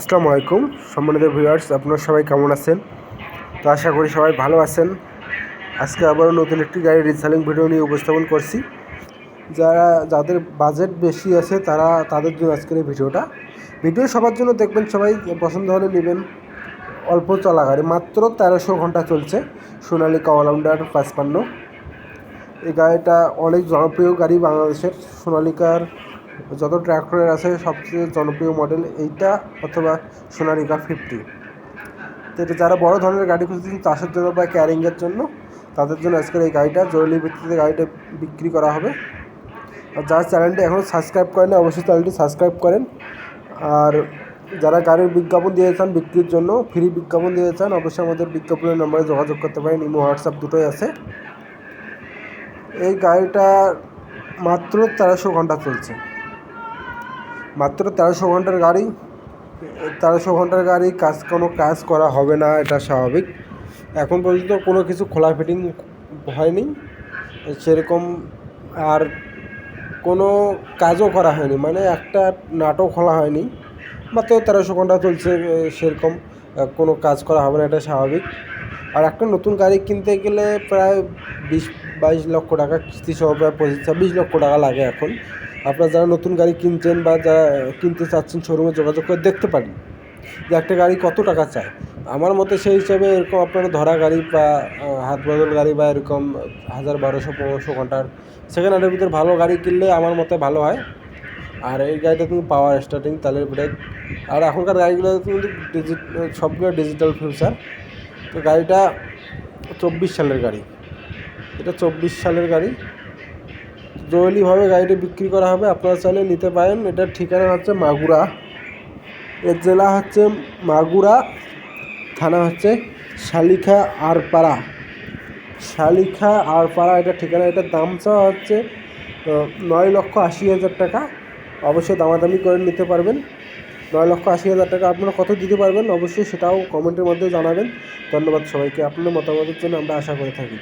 আসসালামু আলাইকুম। সম্মানিত ভিউয়ার্স আপনারা সবাই কেমন আছেন? তো আশা করি সবাই ভালো আছেন। আজকে আবারও নতুন একটি গাড়ি রিসেলিং ভিডিও নিয়ে উপস্থাপন করছি। যারা, যাদের বাজেট বেশি আছে, তারা, তাদের জন্য আজকের এই ভিডিওটা ভিডিও সবার জন্য দেখবেন সবাই, পছন্দ হলে নেবেন। অল্প চলা গাড়ি, মাত্র তেরোশো ঘণ্টা চলছে। সোনালিকা অলরাউন্ডার পাঁচপান্ন। এই গাড়িটা অনেক জনপ্রিয় গাড়ি বাংলাদেশের। সোনালিকার যত ট্র্যাক্টরের আছে, সবচেয়ে জনপ্রিয় মডেল এইটা অথবা সোনালিকা ফিফটি তো এটা যারা বড় ধরনের গাড়ি খুঁজছেন চাষের জন্য বা ক্যারিংয়ের জন্য, তাদের জন্য আজকের এই গাড়িটা, জরুরি ভিত্তিতে গাড়িটা বিক্রি করা হবে। আর যারা চ্যানেলটি এখনও সাবস্ক্রাইব করেন অবশ্যই চ্যানেলটি সাবস্ক্রাইব করেন। আর যারা গাড়ির বিজ্ঞাপন দিয়ে চান, বিক্রির জন্য ফ্রি বিজ্ঞাপন দিয়ে চান, অবশ্যই আমাদের বিজ্ঞাপনের নম্বরে যোগাযোগ করতে পারেন। ইমো, হোয়াটসঅ্যাপ দুটোই আছে। এই গাড়িটা মাত্র তেরোশো ঘণ্টা চলছে। মাত্র তেরোশো ঘণ্টার গাড়ি। তেরোশো ঘণ্টার গাড়ি কাজ, কোনো কাজ করা হবে না, এটা স্বাভাবিক। এখন পর্যন্ত কোনো কিছু খোলা ফিটিং হয়নি। সেরকম আর কোনো কাজও করা হয়নি। মানে একটা নাটও খোলা হয়নি। মাত্র তেরোশো ঘণ্টা চলছে সেরকম কোনো কাজ করা হবে না, এটা স্বাভাবিক। আর একটা নতুন গাড়ি কিনতে গেলে প্রায় বিশ, বাইশ লক্ষ টাকা কিস্তি সহ প্রায় পঁচিশ, ছাব্বিশ লক্ষ টাকা লাগে এখন। আপনারা যারা নতুন গাড়ি কিনছেন বা যারা কিনতে চাচ্ছেন শোরুমে যোগাযোগ করে দেখতে পারেন যে একটা গাড়ি কত টাকা চায়। আমার মতে সেই হিসাবে এরকম আপনারা ধরা গাড়ি বা হাত বদল গাড়ি বা এরকম হাজার বারোশো, পনেরোশো ঘণ্টার সেকেন্ড হ্যান্ডের ভিতরে ভালো গাড়ি কিনলে আমার মতে ভালো হয়। আর এই গাড়িটা কিন্তু পাওয়ার স্টার্টিং তালের ব্রেক আর এখনকার গাড়িগুলো কিন্তু সবগুলো ডিজিটাল ফিউচার তো গাড়িটা চব্বিশ সালের গাড়ি। এটা চব্বিশ সালের গাড়ি। জরুরিভাবে গাড়িটি বিক্রি করা হবে। আপনারা চাইলে নিতে পারেন। এটার ঠিকানা হচ্ছে মাগুরা। এর জেলা হচ্ছে মাগুরা। থানা হচ্ছে শালিখা আরপাড়া। শালিখা আরপাড়া, এটা ঠিকানা এটার দাম চাওয়া হচ্ছে নয় লক্ষ আশি হাজার টাকা। অবশ্যই দামাদামি করে নিতে পারবেন। নয় লক্ষ আশি হাজার টাকা আপনারা কত দিতে পারবেন অবশ্যই সেটাও কমেন্টের মধ্যে জানাবেন। ধন্যবাদ সবাইকে। আপনার মতামতের জন্য আমরা আশা করে থাকি।